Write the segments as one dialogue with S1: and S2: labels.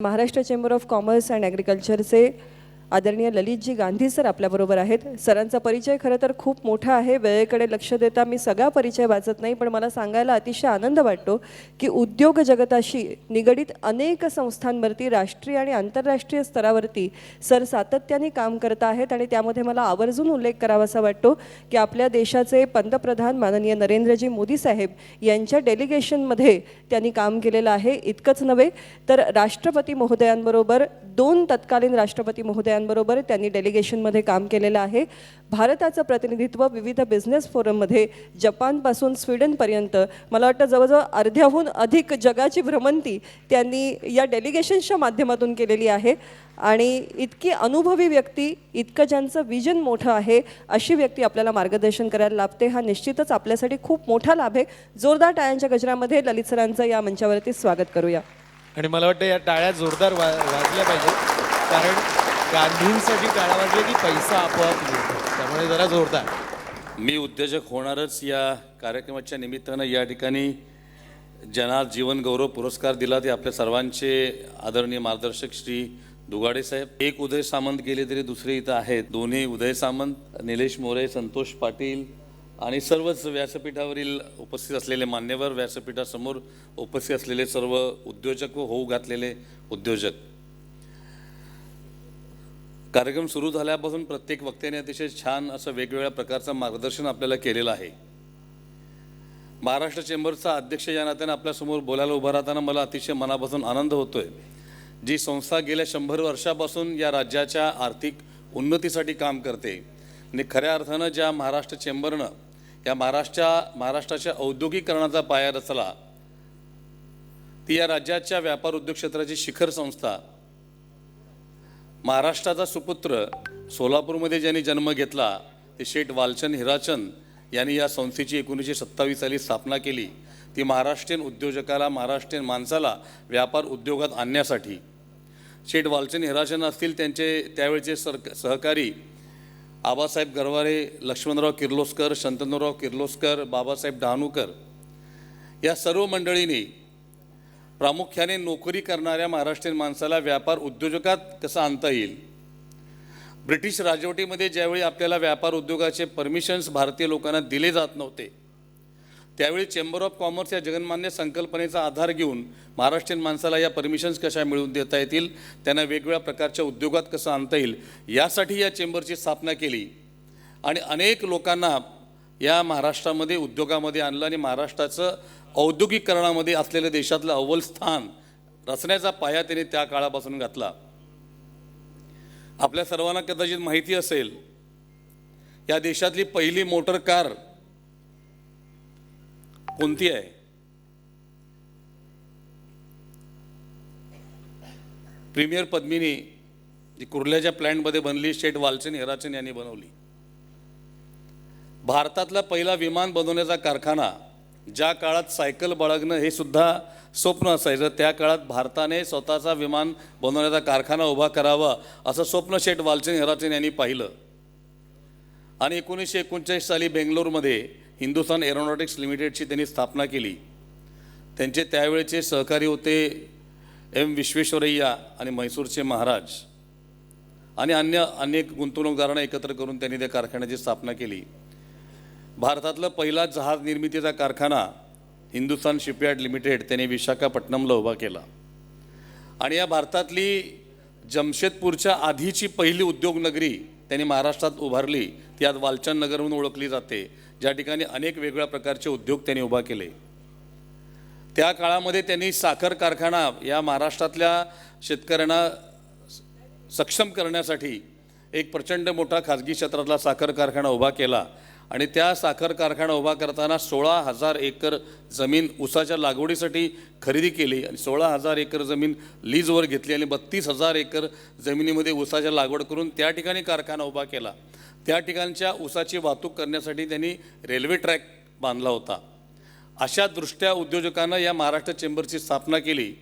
S1: Maharashtra chamber of commerce and ॲग्रिकल्चरचे आदरणीय Lalitji Gandhi sir आपल्याबरोबर आहेत. सरांचा परिचय खरं तर खूप मोठा आहे. वेळेकडे लक्ष देता मी सगळा परिचय वाचत नाही पण मला सांगायला अतिशय आनंद वाटतो की उद्योग जगताशी निगडीत अनेक संस्थांवरती राष्ट्रीय आणि आंतरराष्ट्रीय स्तरावरती सर सातत्याने काम करत आहेत आणि त्यामध्ये मला आवर्जून उल्लेख करावासा वाटतो की आपल्या देशाचे पंतप्रधान माननीय नरेंद्रजी मोदी साहेब यांच्या डेलिगेशनमध्ये त्यांनी काम केलेलं आहे. इतकंच नव्हे तर राष्ट्रपती महोदयांबरोबर दोन तत्कालीन राष्ट्रपती महोदया नेत्यांबरोबर त्यांनी डेलिगेशनमध्ये काम केलेलं आहे. भारताचं प्रतिनिधित्व विविध बिझनेस फोरममध्ये जपानपासून स्वीडनपर्यंत. मला वाटतं जवळजवळ अर्ध्याहून अधिक जगाची भ्रमंती त्यांनी या डेलिगेशन्सच्या माध्यमातून केलेली आहे. आणि इतकी अनुभवी व्यक्ती इतकं ज्यांचं विजन मोठं आहे अशी व्यक्ती आपल्याला मार्गदर्शन करायला लाभते हा निश्चितच आपल्यासाठी खूप मोठा लाभ आहे. जोरदार टाळ्यांच्या गजरामध्ये ललित सरांचं या मंचावरती स्वागत करूया.
S2: आणि मला वाटतं या टाळ्या जोरदार वा वाजल्या पाहिजे कारण गांधींसाठी टाळ्या वाजल्या की पैसा आपोआप त्यामुळे जरा जोरदार.
S3: मी उद्योजक होणारच या कार्यक्रमाच्या निमित्तानं या ठिकाणी जना जीवन गौरव पुरस्कार दिला ते आपल्या सर्वांचे आदरणीय मार्गदर्शक श्री दुगाडे साहेब. एक उदय सामंत गेले तरी दुसरे इथं आहेत. दोन्ही उदय सामंत निलेश मोरे संतोष पाटील आणि सर्वच व्यासपीठावरील उपस्थित असलेले मान्यवर व्यासपीठासमोर उपस्थित असलेले सर्व उद्योजक व होऊ घातलेले उद्योजक. कार्यक्रम सुरू झाल्यापासून प्रत्येक वक्त्याने अतिशय छान असं वेगवेगळ्या प्रकारचं मार्गदर्शन आपल्याला केलेलं आहे. महाराष्ट्र चेंबरचा अध्यक्ष या नात्याने आपल्यासमोर बोलायला उभं राहताना मला अतिशय मनापासून आनंद होतोय. जी संस्था गेल्या शंभर वर्षापासून या राज्याच्या आर्थिक उन्नतीसाठी काम करते आणि खऱ्या अर्थानं ज्या महाराष्ट्र चेंबरनं या महाराष्ट्रा महाराष्ट्राच्या औद्योगिकरणाचा पाया रचला ती या राज्याच्या व्यापार उद्योग क्षेत्राची शिखर संस्था महाराष्ट्राचा सुपुत्र सोलापूरमध्ये ज्यांनी जन्म घेतला ते शेठ वालचंद हिराचंद यांनी या संस्थेची एकोणीसशे सत्तावीस साली स्थापना केली. ती महाराष्ट्रीयन उद्योजकाला महाराष्ट्रीयन माणसाला व्यापार उद्योगात आणण्यासाठी. शेठ वालचंद हिराचंद असतील त्यांचे त्यावेळचे सर सहकारी आबासाहेब गरवारे लक्ष्मणराव किर्लोस्कर शंतनुराव किर्लोस्कर बाबासाहेब डहाणूकर. या सर्व मंडळींनी प्रामुख्याने नोकरी करणाऱ्या महाराष्ट्रीयन माणसाला व्यापार उद्योजकात कसं आणता येईल? ब्रिटिश राजवटीमध्ये ज्यावेळी आपल्याला व्यापार उद्योगाचे परमिशन्स भारतीय लोकांना दिले जात नव्हते त्यावेळी चेंबर ऑफ कॉमर्स या जगन्मान्य संकल्पनेचा आधार घेऊन महाराष्ट्रीयन माणसाला या परमिशन्स कशा मिळवून देता येतील त्यांना वेगवेगळ्या प्रकारच्या उद्योगात कसं आणता येईल यासाठी या चेंबरची स्थापना केली. आणि अनेक लोकांना या महाराष्ट्रामध्ये उद्योगामध्ये आणलं आणि महाराष्ट्राचं औद्योगिकरणामध्ये असलेलं देशातलं अव्वल स्थान रचण्याचा पाया त्याने त्या काळापासून घातला. आपल्या सर्वांना कदाचित माहिती असेल या देशातली पहिली मोटर कार कोणती आहे? प्रीमियर पद्मिनी जी कुर्ल्याच्या प्लॅन्टमध्ये बनली शेठ वालचन हेराचन यांनी बनवली. भारतातला पहिला विमान बनवण्याचा कारखाना ज्या काळात सायकल बाळगणं हे सुद्धा स्वप्न असायचं त्या काळात भारताने स्वतःचा विमान बनवण्याचा कारखाना उभा करावा असं स्वप्न शेठ वालचंद हेराचन यांनी पाहिलं. आणि एकोणीसशे एकोणचाळीस साली बेंगलोरमध्ये हिंदुस्थान एरोनॉटिक्स लिमिटेडची त्यांनी स्थापना केली. त्यांचे त्यावेळेचे सहकारी होते एम विश्वेश्वरय्या आणि म्हैसूरचे महाराज. आणि अन्य अनेक गुंतवणूकदारांना एकत्र करून त्यांनी त्या कारखान्याची स्थापना केली. भारतातला पहिला जहाज निर्मितीचा कारखाना हिंदुस्थान शिपयार्ड लिमिटेड त्याने विशाखापट्टणमला उभा केला. आणि या भारतातली जमशेदपूरच्या आधीची पहिली उद्योगनगरी त्यांनी महाराष्ट्रात उभारली. ती आज वालचंद नगर म्हणून ओळखली जाते. ज्या ठिकाणी अनेक वेगळ्या प्रकारचे उद्योग त्यांनी उभा केले. त्या काळामध्ये त्यांनी साखर कारखाना या महाराष्ट्रातल्या शेतकऱ्यांना सक्षम करण्यासाठी एक प्रचंड मोठा खाजगी क्षेत्रातला साखर कारखाना उभा केला. आणि त्या साखर कारखाना उभा करताना सोळा हजार एकर जमीन ऊसाच्या लागवडीसाठी खरेदी केली आणि सोळा हजार एकर जमीन लीजवर घेतली आणि बत्तीस हजार एकर जमिनीमध्ये ऊसाच्या लागवड करून त्या ठिकाणी कारखाना उभा केला. त्या ठिकाणच्या ऊसाची वाहतूक करण्यासाठी त्यांनी रेल्वे ट्रॅक बांधला होता. अशा दृष्ट्या उद्योजकांना या महाराष्ट्र चेंबरची स्थापना केली.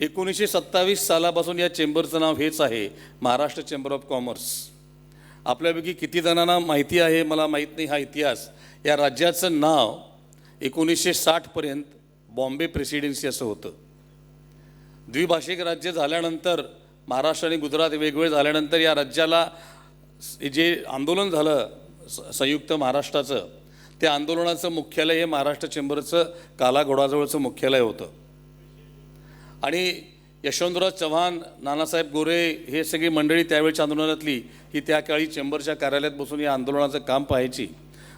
S3: एकोणीसशे सत्तावीस सालापासून या चेंबरचं नाव हेच आहे महाराष्ट्र चेंबर ऑफ कॉमर्स. आपल्यापैकी किती जणांना माहिती आहे मला माहीत नाही हा इतिहास. या राज्याचं नाव एकोणीसशे साठपर्यंत बॉम्बे प्रेसिडेन्सी असं होतं. द्विभाषिक राज्य झाल्यानंतर महाराष्ट्र आणि गुजरात वेगवेगळे झाल्यानंतर या राज्याला जे आंदोलन झालं स- संयुक्त महाराष्ट्राचं त्या आंदोलनाचं मुख्यालय हे महाराष्ट्र चेंबरचं काला घोडाजवळचं मुख्यालय होतं. आणि यशवंतराव चव्हाण नानासाहेब गोरे हे सगळी मंडळी त्यावेळच्या आंदोलनातली ही त्या काळी चेंबरच्या कार्यालयात बसून या आंदोलनाचं काम पाहायची.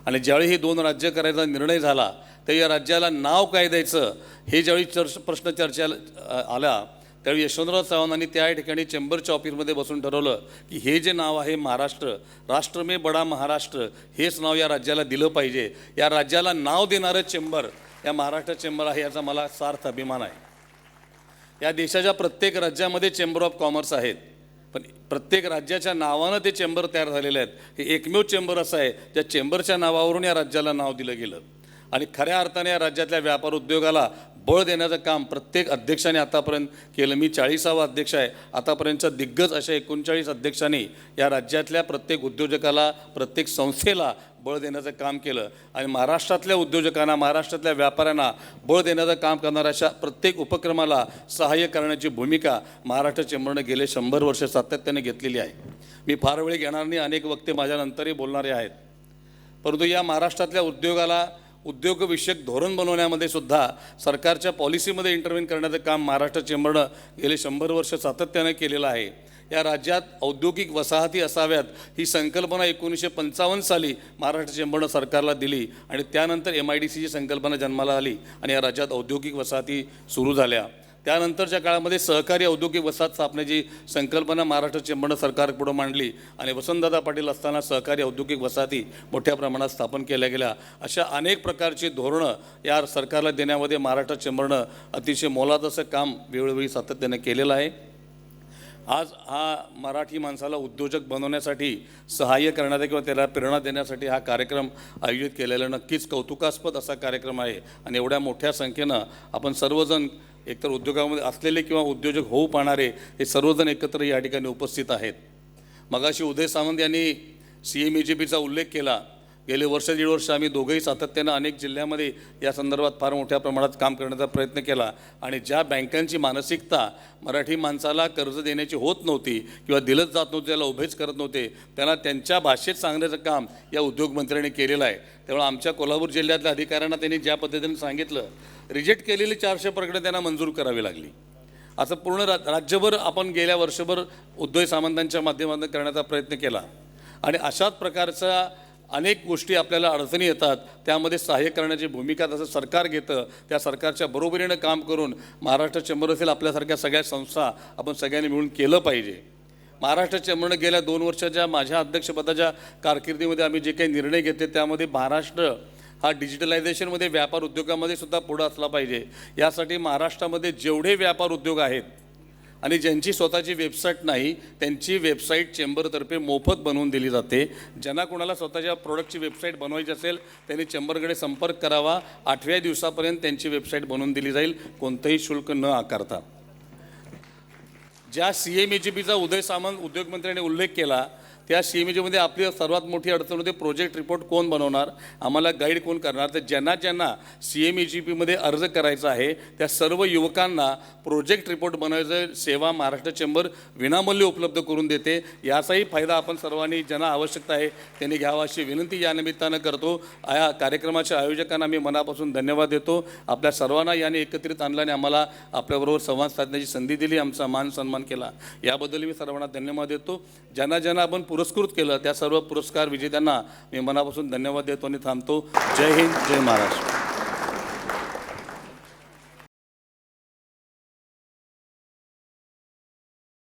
S3: आणि ज्यावेळी हे दोन राज्य करायचा निर्णय झाला तर या राज्याला नाव काय द्यायचं हे ज्यावेळी चर्च प्रश्न चर्चेला आला त्यावेळी यशवंतराव चव्हाणांनी त्या ठिकाणी चेंबरच्या ऑफिसमध्ये बसून ठरवलं की हे जे नाव आहे महाराष्ट्र राष्ट्र मे बडा महाराष्ट्र हेच नाव या राज्याला दिलं पाहिजे. या राज्याला नाव देणारं चेंबर या महाराष्ट्र चेंबर आहे याचा मला सार्थ अभिमान आहे. या देशाच्या प्रत्येक राज्यामध्ये चेंबर ऑफ कॉमर्स आहेत. पण प्रत्येक राज्याच्या नावानं ते चेंबर तयार झालेले आहेत. हे एकमेव चेंबर असं आहे ज्या चेंबरच्या नावावरून या राज्याला नाव दिलं गेलं. आणि खऱ्या अर्थाने या राज्यातल्या व्यापार उद्योगाला बळ देण्याचं काम प्रत्येक अध्यक्षाने आतापर्यंत केलं. मी चाळीसावा अध्यक्ष आहे. आतापर्यंतच्या दिग्गज अशा एकोणचाळीस अध्यक्षांनी या राज्यातल्या प्रत्येक उद्योजकाला प्रत्येक संस्थेला बळ देण्याचं काम केलं. आणि महाराष्ट्रातल्या उद्योजकांना महाराष्ट्रातल्या व्यापाऱ्यांना बळ देण्याचं काम करणाऱ्या अशा प्रत्येक उपक्रमाला सहाय्य करण्याची भूमिका महाराष्ट्र चेंबरनं गेले शंभर वर्ष सातत्याने घेतलेली आहे. मी फार वेळ घेणार नाही. अनेक वक्ते माझ्यानंतरही बोलणारे आहेत. परंतु या महाराष्ट्रातल्या उद्योगाला उद्योगविषयक धोरण बनवण्यामध्ये सुद्धा सरकारच्या पॉलिसीमध्ये इंटरव्हेन करण्याचं काम महाराष्ट्र चेंबरनं गेले शंभर वर्ष सातत्यानं केलेलं आहे. या राज्यात औद्योगिक वसाहती असाव्यात ही संकल्पना एकोणीसशे पंचावन्न साली महाराष्ट्र चेंबरनं सरकारला दिली आणि त्यानंतर एम आय डी सीची संकल्पना जन्माला आली आणि या राज्यात औद्योगिक वसाहती सुरू झाल्या. त्यानंतरच्या काळामध्ये सहकारी औद्योगिक वसाहत स्थापनेची संकल्पना महाराष्ट्र चेंबरनं सरकारपुढं मांडली आणि वसंतदादा पाटील असताना सहकारी औद्योगिक वसाहती मोठ्या प्रमाणात स्थापन केल्या गेल्या. अशा अनेक प्रकारची धोरणं या सरकारला देण्यामध्ये महाराष्ट्र चेंबरनं अतिशय मोलाचं काम वेळोवेळी सातत्यानं केलेलं आहे. आज हा मराठी माणसाला उद्योजक बनवण्यासाठी सहाय्य करणाऱ्या किंवा त्याला प्रेरणा देण्यासाठी हा कार्यक्रम आयोजित केलेला नक्कीच कौतुकास्पद असा कार्यक्रम आहे आणि एवढ्या मोठ्या संख्येनं आपण सर्वजण एकतर उद्योगामध्ये असलेले किंवा उद्योजक होऊ पाहणारे हे सर्वजण एकत्र या ठिकाणी उपस्थित आहेत. मगाशी उदय सामंत यांनी सी एम ई जी पीचा उल्लेख केला. गेले वर्ष दीड वर्ष आम्ही दोघंही सातत्यानं अनेक जिल्ह्यामध्ये या संदर्भात फार मोठ्या प्रमाणात काम करण्याचा प्रयत्न केला आणि ज्या बँकांची मानसिकता मराठी माणसाला कर्ज देण्याची होत नव्हती किंवा दिलंच जात नव्हतं त्याला उभेच करत नव्हते त्यांना त्यांच्या भाषेत सांगण्याचं काम या उद्योगमंत्र्यांनी केलेलं आहे. त्यामुळे आमच्या कोल्हापूर जिल्ह्यातल्या अधिकाऱ्यांना त्यांनी ज्या पद्धतीने सांगितलं रिजेक्ट केलेली चारशे प्रकरणं त्यांना मंजूर करावी लागली. असं पूर्ण रा राज्यभर आपण गेल्या वर्षभर उद्धव सामंतांच्या माध्यमातून करण्याचा प्रयत्न केला. आणि अशाच प्रकारच्या अनेक गोष्टी आपल्याला अडचणी येतात त्यामध्ये सहाय्य करण्याची भूमिका जसं सरकार घेतं त्या सरकारच्या बरोबरीनं काम करून महाराष्ट्र चेंबर असेल आपल्यासारख्या सगळ्या संस्था आपण सगळ्यांनी मिळून केलं पाहिजे. महाराष्ट्र चेंबरनं गेल्या दोन वर्षाच्या माझ्या अध्यक्षपदाच्या कारकिर्दीमध्ये आम्ही जे काही निर्णय घेतले त्यामध्ये महाराष्ट्र हा डिजिटलायझेशनमध्ये व्यापार उद्योगामध्ये सुद्धा पुढं असला पाहिजे. यासाठी महाराष्ट्रामध्ये जेवढे व्यापार उद्योग आहेत आणि ज्यांची स्वतःची वेबसाईट नाही त्यांची वेबसाईट चेंबरतर्फे मोफत बनवून दिली जाते. ज्यांना कोणाला स्वतःच्या प्रोडक्टची वेबसाईट बनवायची असेल त्यांनी चेंबरकडे संपर्क करावा. आठव्या दिवसापर्यंत त्यांची वेबसाईट बनवून दिली जाईल. कोणतंही शुल्क न आकारता. ज्या सी एम ए जी पीचा उदय सामंत उद्योगमंत्र्यांनी उल्लेख केला त्या सी एम ए जीमध्ये आपली सर्वात मोठी अडचण होते प्रोजेक्ट रिपोर्ट कोण बनवणार आम्हाला गाईड कोण करणार? तर ज्यांना ज्यांना सी एम ई जी पीमध्ये अर्ज करायचा आहे त्या सर्व युवकांना प्रोजेक्ट रिपोर्ट बनवायचं सेवा महाराष्ट्र चेंबर विनामूल्य उपलब्ध करून देते. याचाही फायदा आपण सर्वांनी ज्यांना आवश्यकता आहे त्यांनी घ्यावा अशी विनंती या निमित्तानं करतो. या कार्यक्रमाच्या आयोजकांना मी मनापासून धन्यवाद देतो. आपल्या सर्वांना याने एकत्रित आणल्याने आम्हाला आपल्याबरोबर संवाद साधण्याची संधी दिली आमचा मान सन्मान केला. याबद्दल मी सर्वांना धन्यवाद देतो. ज्यांना ज्यांना आपण पुरस्कृत केलं. त्या सर्व पुरस्कार विजेत्यांना मी मनापासून धन्यवाद देतो आणि थांबतो. जय हिंद जय महाराष्ट्र.